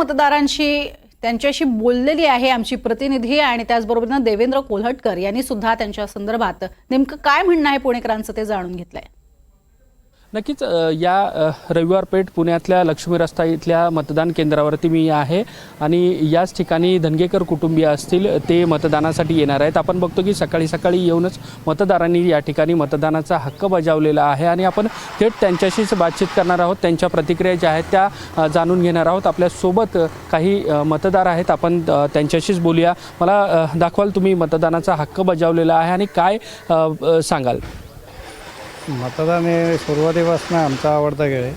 मतदारांशी त्यांच्याशी बोललेली आहे आमची प्रतिनिधी आणि त्याचबरोबर देवेंद्र कोल्हटकर यांनी सुद्धा त्यांच्या संदर्भात नेमकं काय म्हणणं आहे पुणेकरांचं ते जाणून घेतलंय. नक्कीच या रविवार पेठ पुण्यातल्या लक्ष्मी रस्ता इथल्या मतदान केंद्रावरती मी आहे आणि याच ठिकाणी धनगेकर कुटुंबीय असतील ते मतदानासाठी येणार आहेत. आपण बघतो की सकाळी सकाळी येऊनच मतदारांनी या ठिकाणी मतदानाचा हक्क बजावलेला आहे आणि आपण थेट त्यांच्याशीच बातचीत करणार आहोत. त्यांच्या प्रतिक्रिया ज्या आहेत त्या जाणून घेणार आहोत. आपल्यासोबत काही मतदार आहेत. आपण त्यांच्याशीच बोलूया. मला दाखवाल तुम्ही मतदानाचा हक्क बजावलेला आहे आणि काय सांगाल? मतदान हे सुरुवातीपासून आमचा आवडता खेळ आहे.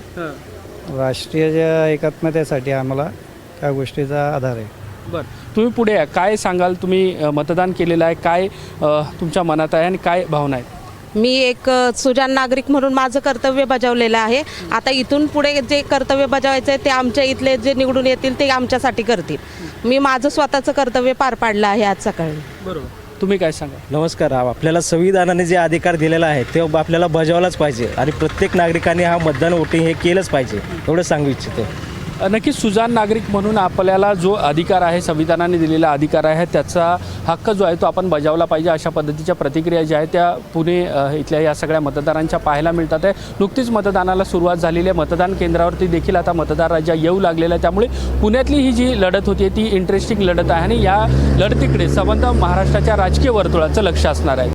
राष्ट्रीय ज्या एकात्मतेसाठी आम्हाला त्या गोष्टीचा आधार आहे. बरं. तुम्ही पुढे या. काय सांगाल? तुम्ही अ, मतदान केलेलं आहे. काय अ, तुमच्या मनात आहे आणि काय भावना आहेत? मी एक अ, सुजाण नागरिक म्हणून माझं कर्तव्य बजावलेलं आहे. आता इथून पुढे जे कर्तव्य बजावायचं आहे ते आमच्या इथले जे निवडून येतील ते आमच्यासाठी करतील. मी माझं स्वतःचं कर्तव्य पार पाडलं आहे आज सकाळी. बरोबर. तुम्ही काय सांगा? नमस्कार आपल्याला संविधानाने जे अधिकार दिलेला आहे ते आपल्याला बजावलाच पाहिजे. आणि प्रत्येक नागरिकाने हा मतदान वोटिंग हे केलंच पाहिजे एवढं सांगू इच्छितो. नक्कीच सुजान नागरिक म्हणून आपल्याला जो अधिकार आहे संविधानाने दिलेला अधिकार आहे त्याचा हक्क जो आहे तो आपण बजावला पाहिजे अशा पद्धतीच्या प्रतिक्रिया ज्या आहेत त्या पुणे इथल्या या सगळ्या मतदारांच्या पाहायला मिळतात आहे. नुकतीच मतदानाला सुरुवात झालेली आहे. मतदान केंद्रावरती देखील आता मतदार राज्य येऊ लागलेला आहे. त्यामुळे पुण्यातली ही जी लढत होती ती इंटरेस्टिंग लढत आहे. आणि या लढतीकडे संबंध महाराष्ट्राच्या राजकीय वर्तुळाचं लक्ष असणार आहे.